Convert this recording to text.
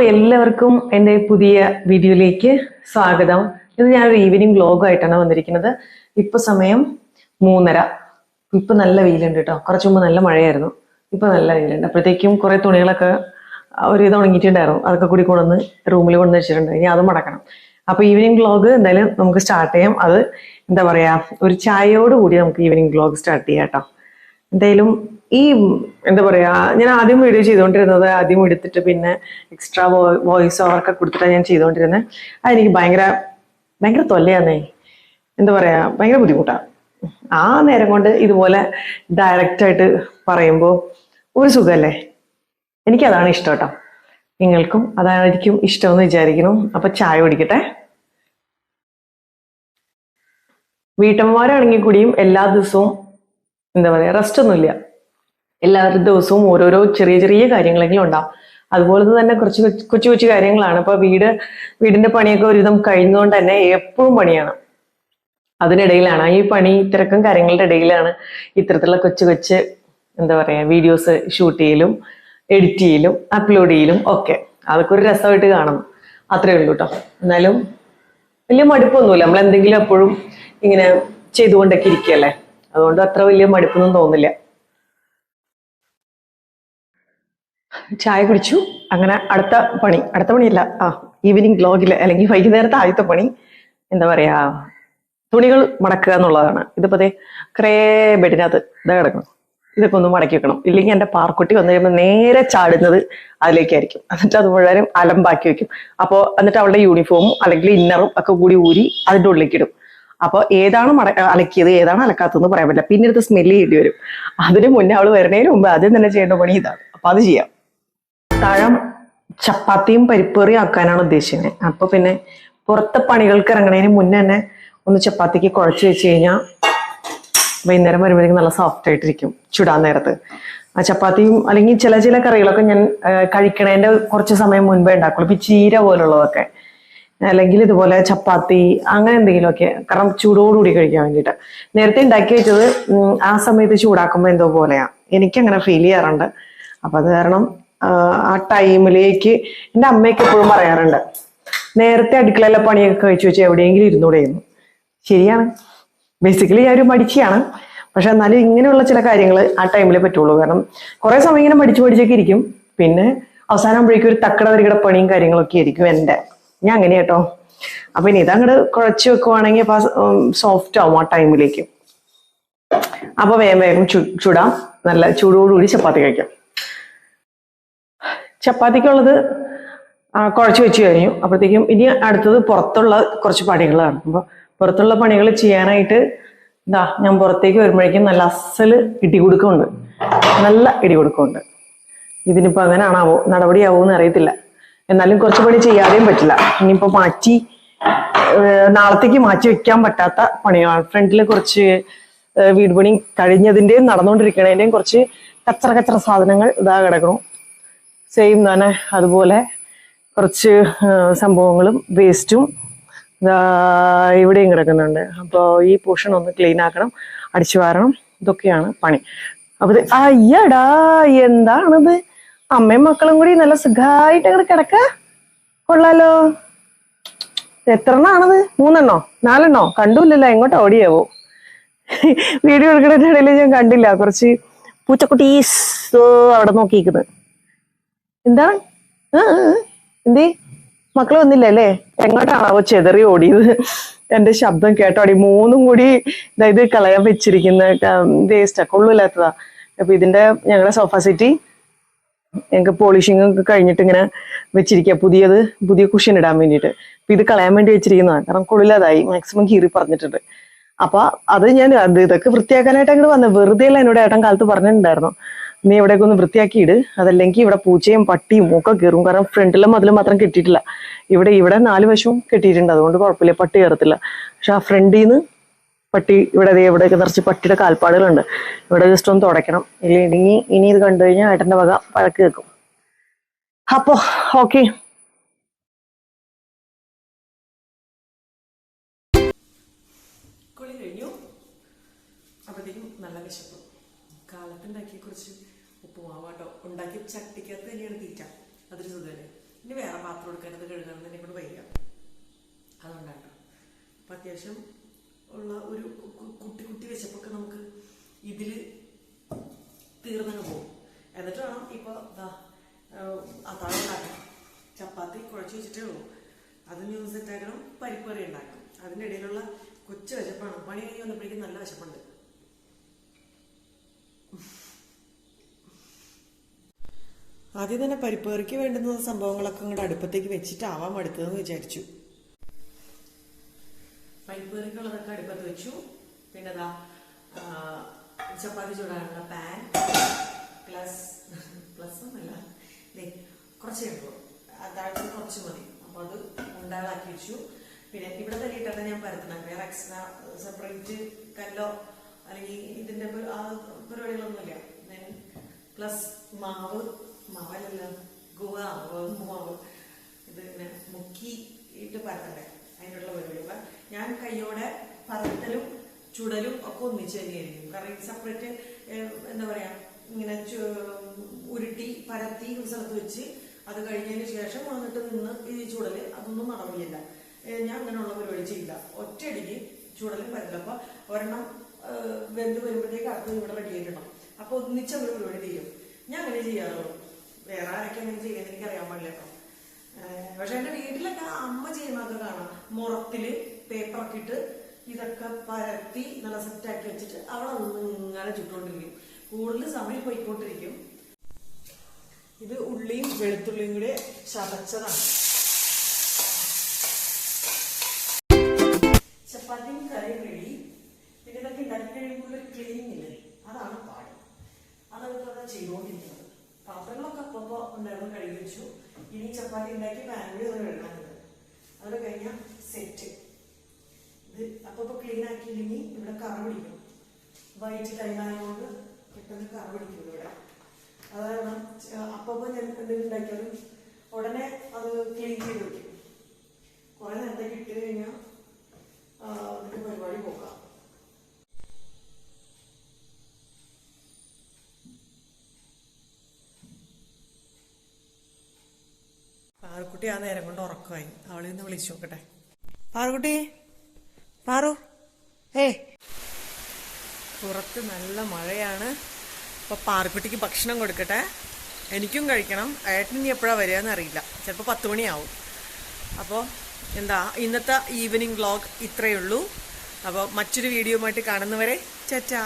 എല്ലാവർക്കും എന്റെ പുതിയ വീഡിയോയിലേക്ക് സ്വാഗതം. ഇത് ഞാനൊരു ഈവനിങ് വ്ലോഗായിട്ടാണ് വന്നിരിക്കുന്നത്. ഇപ്പൊ സമയം മൂന്നര. ഇപ്പൊ നല്ല വെയിലുണ്ട് കേട്ടോ. കുറച്ച് മുമ്പ് നല്ല മഴയായിരുന്നു. ഇപ്പൊ നല്ല വെയിലുണ്ട്. അപ്പോഴത്തേക്കും കുറേ തുണികളൊക്കെ ഒരു ഇത് ഉണങ്ങിയിട്ടുണ്ടായിരുന്നു. അതൊക്കെ കൂടി കൊണ്ടുവന്ന് റൂമിൽ കൊണ്ടുവന്ന് വെച്ചിട്ടുണ്ട്. ഇനി അത് മടക്കണം അപ്പോൾ ഈവനിങ് വ്ലോഗ് എന്തായാലും നമുക്ക് സ്റ്റാർട്ട് ചെയ്യാം. അത് എന്താ പറയാ ഒരു ചായയോട് കൂടി നമുക്ക് ഈവനിങ് വ്ലോഗ് സ്റ്റാർട്ട് ചെയ്യാം കേട്ടോ. എന്തായാലും ഈ എന്താ പറയാ ഞാൻ ആദ്യം വീഡിയോ ചെയ്തുകൊണ്ടിരുന്നത് ആദ്യം എടുത്തിട്ട് പിന്നെ എക്സ്ട്രാ വോയിസ് ഓവറൊക്കെ കൊടുത്തിട്ടാണ് ഞാൻ ചെയ്തുകൊണ്ടിരുന്നത് അതെനിക്ക് ഭയങ്കര ഭയങ്കര തൊല്ലയാന്നേ എന്താ പറയാ ഭയങ്കര ബുദ്ധിമുട്ടാണ് ആ നേരം കൊണ്ട് ഇതുപോലെ ഡയറക്റ്റ് ആയിട്ട് പറയുമ്പോൾ ഒരു സുഖമല്ലേ എനിക്കതാണ് ഇഷ്ടം കേട്ടോ നിങ്ങൾക്കും അതായിരിക്കും ഇഷ്ടമെന്ന് വിചാരിക്കുന്നു. അപ്പൊ ചായ കുടിക്കട്ടെ. വീട്ടമ്മമാരാണെങ്കിൽ കൂടിയും എല്ലാ ദിവസവും എന്താ പറയുക റെസ്റ്റ് ഒന്നുമില്ല. എല്ലാ ദിവസവും ഓരോരോ ചെറിയ ചെറിയ കാര്യങ്ങളെങ്കിലും ഉണ്ടാവും. അതുപോലെ തന്നെ കുറച്ച് കൊച്ചു- കൊച്ചു കാര്യങ്ങളാണ്. ഇപ്പൊ വീട് വീടിന്റെ പണിയൊക്കെ ഒരുവിധം കഴിഞ്ഞുകൊണ്ട് തന്നെ എപ്പോഴും പണിയാണ്. അതിനിടയിലാണ്. ഈ പണി തിരക്കും കാര്യങ്ങളുടെ ഇടയിലാണ് ഇത്തരത്തിലുള്ള കൊച്ചു കൊച്ച് എന്താ പറയാ വീഡിയോസ് ഷൂട്ട് ചെയ്യലും എഡിറ്റ് ചെയ്യലും അപ്ലോഡ് ചെയ്യലും ഒക്കെ. അതൊക്കെ ഒരു രസമായിട്ട് കാണുന്നു അത്രേ ഉള്ളൂ കേട്ടോ എന്നാലും വലിയ മടുപ്പൊന്നുമില്ല. നമ്മൾ എന്തെങ്കിലും എപ്പോഴും ഇങ്ങനെ ചെയ്തുകൊണ്ടൊക്കെ ഇരിക്കുകയല്ലേ? അതുകൊണ്ട് അത്ര വലിയ മടുപ്പൊന്നും തോന്നില്ല ചായ കുടിച്ചു. അങ്ങനെ അടുത്ത പണി അടുത്ത പണിയല്ല ആ ഈവനിങ് ബ്ലോഗിൽ അല്ലെങ്കിൽ വൈകുന്നേരത്തെ ആദ്യത്തെ പണി എന്താ പറയാ തുണികൾ മടക്കുക എന്നുള്ളതാണ്. ഇതിപ്പോ ദേ കുറേ ബെഡിനകത്ത് ഇതാ കിടക്കണം ഇതൊക്കെ ഒന്ന് മടക്കി വെക്കണം. ഇല്ലെങ്കിൽ എന്റെ പാർക്കുട്ടി വന്നു കഴിയുമ്പോൾ നേരെ ചാടുന്നത് അതിലേക്കായിരിക്കും. എന്നിട്ട് അത് മുഴുവനും അലമ്പാക്കി വെക്കും. അപ്പോൾ എന്നിട്ട് അവളുടെ യൂണിഫോമും അല്ലെങ്കിൽ ഇന്നറും ഒക്കെ കൂടി ഊരി അതിന്റെ ഉള്ളിലേക്ക് ഇടും. അപ്പോൾ ഏതാണ് മട അലക്കിയത് ഏതാണ് അലക്കാത്തതെന്ന് പറയാൻ പറ്റില്ല. പിന്നെ ഇത് സ്മെല്ല് ചെയ്യേണ്ടി വരും. അതിന് മുന്നേ അവൾ വരുന്നതിന് മുമ്പ് ആദ്യം തന്നെ ചെയ്യേണ്ട പണി ഇതാണ്. അപ്പം അത് ചെയ്യാം. താഴം ചപ്പാത്തിയും പരിപ്പേറിയും ആക്കാനാണ് ഉദ്ദേശിക്കുന്നത് അപ്പൊ പിന്നെ പുറത്തെ പണികൾക്ക് ഇറങ്ങണതിന് മുന്നേ തന്നെ ഒന്ന് ചപ്പാത്തിക്ക് കുഴച്ച് വെച്ച് കഴിഞ്ഞാൽ വൈകുന്നേരം വരുമ്പോഴേക്കും നല്ല സോഫ്റ്റ് ആയിട്ടിരിക്കും ചുടാൻ നേരത്ത്. ആ ചപ്പാത്തിയും അല്ലെങ്കിൽ ചില ചില കറികളൊക്കെ ഞാൻ കഴിക്കണേന്റെ കുറച്ച് സമയം മുൻപേ ഉണ്ടാക്കുള്ളൂ. ഇപ്പൊ ചീര പോലുള്ളതൊക്കെ. അല്ലെങ്കിൽ ഇതുപോലെ ചപ്പാത്തി അങ്ങനെ എന്തെങ്കിലുമൊക്കെ കാരണം ചൂടോടുകൂടി കഴിക്കാൻ വേണ്ടിയിട്ട്. നേരത്തെ ഉണ്ടാക്കി വെച്ചത് ആ സമയത്ത് ചൂടാക്കുമ്പോൾ എന്തോ പോലെയാ. എനിക്ക് അങ്ങനെ ഫീൽ ചെയ്യാറുണ്ട്. അപ്പൊ അത് കാരണം ആ, ടൈമിലേക്ക് എന്റെ അമ്മയൊക്കെ എപ്പോഴും പറയാറുണ്ട് നേരത്തെ അടുക്കളയിലെ പണിയൊക്കെ കഴിച്ചു വെച്ച് എവിടെയെങ്കിലും ഇരുന്നൂടെയെന്ന് ശരിയാണ്. ബേസിക്കലി ഞാൻ ഒരു മടിച്ചിയാണ്. പക്ഷെ എന്നാലും ഇങ്ങനെയുള്ള ചില കാര്യങ്ങൾ ആ ടൈമിലേ പറ്റുള്ളൂ. കാരണം കുറെ സമയം ഇങ്ങനെ മടിച്ചു മടിച്ചൊക്കെ ഇരിക്കും. പിന്നെ അവസാനമാകുമ്പോഴേക്കും ഒരു തക്കട വരികട പണിയും കാര്യങ്ങളൊക്കെ ആയിരിക്കും എന്റെ. ഞാൻ അങ്ങനെ കേട്ടോ. അപ്പൊ ഇനി ഇതങ്ങട് കുഴച്ച് വെക്കുവാണെങ്കിൽ അപ്പൊ സോഫ്റ്റ് ആവും ആ ടൈമിലേക്ക് അപ്പൊ വേഗം വേഗം ചുടാം. നല്ല ചൂടോടുകൂടി ചപ്പാത്തി കഴിക്കാം. ചപ്പാത്തിക്കുള്ളത് കുഴച്ച് വെച്ച് കഴിഞ്ഞു. അപ്പോഴത്തേക്കും ഇനി അടുത്തത് പുറത്തുള്ള കുറച്ച് പണികളാണ്. അപ്പോൾ പുറത്തുള്ള പണികൾ ചെയ്യാനായിട്ട് ഇതാ ഞാൻ പുറത്തേക്ക് വരുമ്പോഴേക്കും നല്ല അസൽ ഇടികൊടുക്കുന്നുണ്ട് നല്ല ഇടി ഇടികൊടുക്കുന്നുണ്ട് ഇതിനിപ്പോൾ അങ്ങനെയാണാവോ നടപടിയാവോ എന്ന് അറിയത്തില്ല. എന്നാലും കുറച്ച് പണി ചെയ്യാതെയും പറ്റില്ല. ഇനിയിപ്പോൾ മാറ്റി നാളത്തേക്ക് മാറ്റി വെക്കാൻ പറ്റാത്ത പണിയാണ് ഫ്രണ്ടിൽ കുറച്ച് വീട് പണി കഴിഞ്ഞതിന്റെയും നടന്നുകൊണ്ടിരിക്കണതിന്റെയും കുറച്ച് കച്ചറ കച്ചറ സാധനങ്ങൾ ഇതാ കിടക്കണം സെയിം തന്നെ അതുപോലെ കുറച്ച് സംഭവങ്ങളും വേസ്റ്റും ഇവിടെയും കിടക്കുന്നുണ്ട്. അപ്പോൾ ഈ പോർഷൻ ഒന്ന് ക്ലീൻ ആക്കണം അടിച്ചു വാരണം. ഇതൊക്കെയാണ് പണി. അപ്പോൾ അയ്യടാ എന്താണത്? അമ്മയും മക്കളും കൂടി നല്ല സുഖമായിട്ട് അങ്ങോട്ട് കിടക്ക. കൊള്ളാലോ. എത്ര എണ്ണാണത്? മൂന്നെണ്ണോ? നാലെണ്ണോ? കണ്ടുമില്ലല്ലോ എങ്ങോട്ട് ഓടിയാവോ? വീഡിയോ എടുക്കുന്നതിന്റെ ഇടയിൽ ഞാൻ കണ്ടില്ല. കുറച്ച് പൂച്ചക്കുട്ടീസ് അവിടെ നോക്കിയിരിക്കുന്നത്. എന്താണ് എന്തി? മക്കൾ വന്നില്ല അല്ലേ? എങ്ങോട്ടാണാവോ ചെതറി ഓടിയത്? എന്റെ ശബ്ദം കേട്ടോടി മൂന്നും കൂടി ഇതായത് കളയാൻ വെച്ചിരിക്കുന്ന വേസ്റ്റാ കൊള്ളില്ലാത്തതാ അപ്പൊ ഇതിന്റെ ഞങ്ങളുടെ സോഫ സെറ്റി ഞങ്ങൾക്ക് പോളിഷിംഗ് ഒക്കെ കഴിഞ്ഞിട്ട് ഇങ്ങനെ വെച്ചിരിക്കുക പുതിയത് പുതിയ കുഷൻ ഇടാൻ വേണ്ടിയിട്ട്. അപ്പൊ ഇത് കളയാൻ വേണ്ടി വെച്ചിരിക്കുന്നതാണ് കാരണം കൊള്ളില്ലാതായി. മാക്സിമം കീറി പറഞ്ഞിട്ടുണ്ട്. അപ്പൊ അത് ഞാൻ ഇതൊക്കെ വൃത്തിയാക്കാനായിട്ട് അങ്ങോട്ട് വന്നത്. വെറുതെ അല്ല എന്നോട് ഏട്ടൻ കാലത്ത് പറഞ്ഞിട്ടുണ്ടായിരുന്നു. നീ ഇവിടേക്ക് ഒന്ന് വൃത്തിയാക്കിയിട്. അതല്ലെങ്കിൽ ഇവിടെ പൂച്ചയും പട്ടിയും ഒക്കെ കയറും കാരണം ഫ്രണ്ടിലെ മതിൽ മാത്രം കെട്ടിയിട്ടില്ല. ഇവിടെ ഇവിടെ നാല് വശവും കെട്ടിയിട്ടുണ്ട്. അതുകൊണ്ട് കുഴപ്പമില്ല. പട്ടി കയറത്തില്ല. പക്ഷെ ആ ഫ്രണ്ടിൽ നിന്ന് പട്ടി ഇവിടെ ഇവിടെയൊക്കെ നിറച്ച് പട്ടിയുടെ കാൽപ്പാടുകളുണ്ട്. ഇവിടെ ജസ്റ്റ് ഒന്ന് തുടയ്ക്കണം. ഇല്ലെങ്കിൽ ഇനി ഇത് കണ്ടു കഴിഞ്ഞാൽ ഏട്ടന്റെ വക പഴക്ക് കേൾക്കും. അപ്പോ ഓക്കെ. കുളി കഴിഞ്ഞു. അപ്പോഴത്തേക്കും നല്ല വിശപ്പ്. കാലത്തുണ്ടാക്കിയ ഉപ്പുമാവാട്ടോ. ഉണ്ടാക്കി ചട്ടിക്കകത്ത് തന്നെയാണ് തീറ്റ. അതൊരു സുഖമല്ലേ ഇനി വേറെ പാത്രം എടുക്കാനത് കഴുകണം തന്നെ ഇവിടെ വയ്യ. അതുകൊണ്ടാണ് അപ്പം അത്യാവശ്യം ഉള്ള ഒരു കുട്ടി കുട്ടി വിശപ്പൊക്കെ നമുക്ക് ഇതിൽ തീർന്നങ്ങ് പോകും എന്നിട്ട് വേണം അത്താഴം ഉണ്ടാക്കണം. ചപ്പാത്തി കുഴച്ച് വെച്ചിട്ടേ ഉള്ളൂ. അത് ന്യൂസ് സെറ്റാക്കണം പരിപ്പ് കറി ഉണ്ടാക്കണം. അതിന്റെ ഇടയിലുള്ള കൊച്ചു വിശപ്പാണ്. പണി കഴിഞ്ഞ് വന്നപ്പോഴേക്കും നല്ല വിശപ്പുണ്ട്. ആദ്യം തന്നെ പരിപ്പേറിക്ക് വേണ്ടുന്ന സംഭവങ്ങളൊക്കെ ഇങ്ങോട്ട് അടുപ്പത്തേക്ക് വെച്ചിട്ടാവാം അടുത്തതെന്ന് വിചാരിച്ചു. പരിപ്പേറിക്കുള്ളതൊക്കെ അടുപ്പത്ത് വെച്ചു. പിന്നെ ചപ്പാത്തി ചൂടാനുള്ള പാൻ പ്ലസ് പ്ലസ് ഒന്നല്ല കുറച്ച് ഉള്ളൂ. അതാഴ്ച കുറച്ച് മതി. അപ്പോൾ അത് ഉണ്ടാകാക്കി വെച്ചു. പിന്നെ ഇവിടെ തന്നെ ഇട്ടാണ് ഞാൻ പരത്തണം. വേറെ എക്സ്ട്രാ സെപ്പറേറ്റ് കല്ലോ അല്ലെങ്കിൽ ആ പരിപാടികളൊന്നുമില്ല. പ്ലസ് മാവ് മാവല്ലല്ലോ ഗുവ ഗോതമ്പ് മാവ് ഇത് ഇങ്ങനെ മുക്കി ഇട്ട് പരത്തണ്ടേ അതിനുള്ള പരിപാടി. അപ്പൊ ഞാൻ കൈയോടെ പറത്തലും ചുടലും ഒക്കെ ഒന്നിച്ച് തന്നെയായിരിക്കും. കാരണം ഈ സെപ്പറേറ്റ് എന്താ പറയാ ഇങ്ങനെ ഉരുട്ടി പരത്തി ഒരു സ്ഥലത്ത് വെച്ച് അത് കഴിഞ്ഞതിന് ശേഷം വന്നിട്ട് നിന്ന് ഈ ചുടൽ അതൊന്നും നടന്നില്ല ഞാൻ അങ്ങനെയുള്ള പരിപാടി ചെയ്യില്ല. ഒറ്റയടിക്ക് ചുടലും പരത്തില്ല അപ്പൊ ഒരെണ്ണം വെന്ത് വരുമ്പോഴത്തേക്ക് അടുത്ത് ഇവിടെ റെഡി ആയിക്കണം അപ്പൊ ഒന്നിച്ച് ഒരു പരിപാടി തീരും ഞാൻ അങ്ങനെ ചെയ്യാറുള്ളൂ. വേറെ ആരൊക്കെ അങ്ങനെ ചെയ്യുന്നത് എനിക്ക് അറിയാൻ പാടില്ല കേട്ടോ. പക്ഷെ എന്റെ വീട്ടിലൊക്കെ അമ്മ ചെയ്യുന്നത് കാണാം. മുറത്തിൽ പേപ്പറൊക്കെ ഇട്ട് ഇതൊക്കെ പരത്തി നല്ല സെറ്റാക്കി വെച്ചിട്ട് അവിടെ നിന്ന് ഇങ്ങനെ ചുട്ടുകൊണ്ടിരിക്കും കൂടുതൽ സമയം പോയിക്കൊണ്ടിരിക്കും. ഇത് ഉള്ളിയും വെളുത്തുള്ളിയും കൂടെ ചതച്ചതാണ്. ചപ്പാത്തിയും കറിയും കഴി പിന്നെ ഇതൊക്കെ ഉണ്ടാക്കി കഴിയുമ്പോൾ ഒരു ക്ലീനിങ് ഇല്ലേ? അതാണ് പാട്. അതൊക്കെ ചെയ്തുകൊണ്ടിരിക്കുന്നത് പാത്രങ്ങളൊക്കെ അപ്പപ്പോ ഉണ്ടായിരുന്നു കഴുകി വെച്ചു. ഇനി ചപ്പാത്തി ഉണ്ടാക്കി പാനിൽ അത് കഴുകാനുണ്ട് അത് കഴിഞ്ഞാൽ സെറ്റ് ഇത് അപ്പപ്പോ ക്ലീൻ ആക്കിയില്ലെങ്കിൽ ഇവിടെ കറ പിടിക്കും. വൈറ്റ് ടൈമായതുകൊണ്ട് പെട്ടെന്ന് കറ പിടിക്കും ഇവിടെ. അതാണ് അപ്പപ്പോ ഞാൻ എന്തെങ്കിലും ഉണ്ടാക്കിയാലും ഉടനെ അത് ക്ലീൻ ചെയ്ത് വെക്കും. കുറെ നേരത്തേക്ക് ഇട്ട് കഴിഞ്ഞാൽ അതിന്റെ പരിപാടി പോകാം. പാറുക്കുട്ടി ആ നേരം കൊണ്ട് ഉറക്കമായി. അവളിൽ നിന്ന് വിളിച്ചു നോക്കട്ടെ. പാറുക്കുട്ടി പാറു. ഏ. പുറത്ത് നല്ല മഴയാണ്. അപ്പൊ പാറുക്കുട്ടിക്ക് ഭക്ഷണം കൊടുക്കട്ടെ. എനിക്കും കഴിക്കണം. ഏട്ടൻ ഇനി എപ്പോഴാണ് വരിക അറിയില്ല. ചിലപ്പോൾ പത്ത് മണിയാവും. അപ്പോൾ എന്താ ഇന്നത്തെ ഈവനിങ് വ്ളോഗ് ഇത്രയേ ഉള്ളൂ. അപ്പോൾ മറ്റൊരു വീഡിയോ ആയിട്ട് കാണുന്നവരെ ചറ്റാ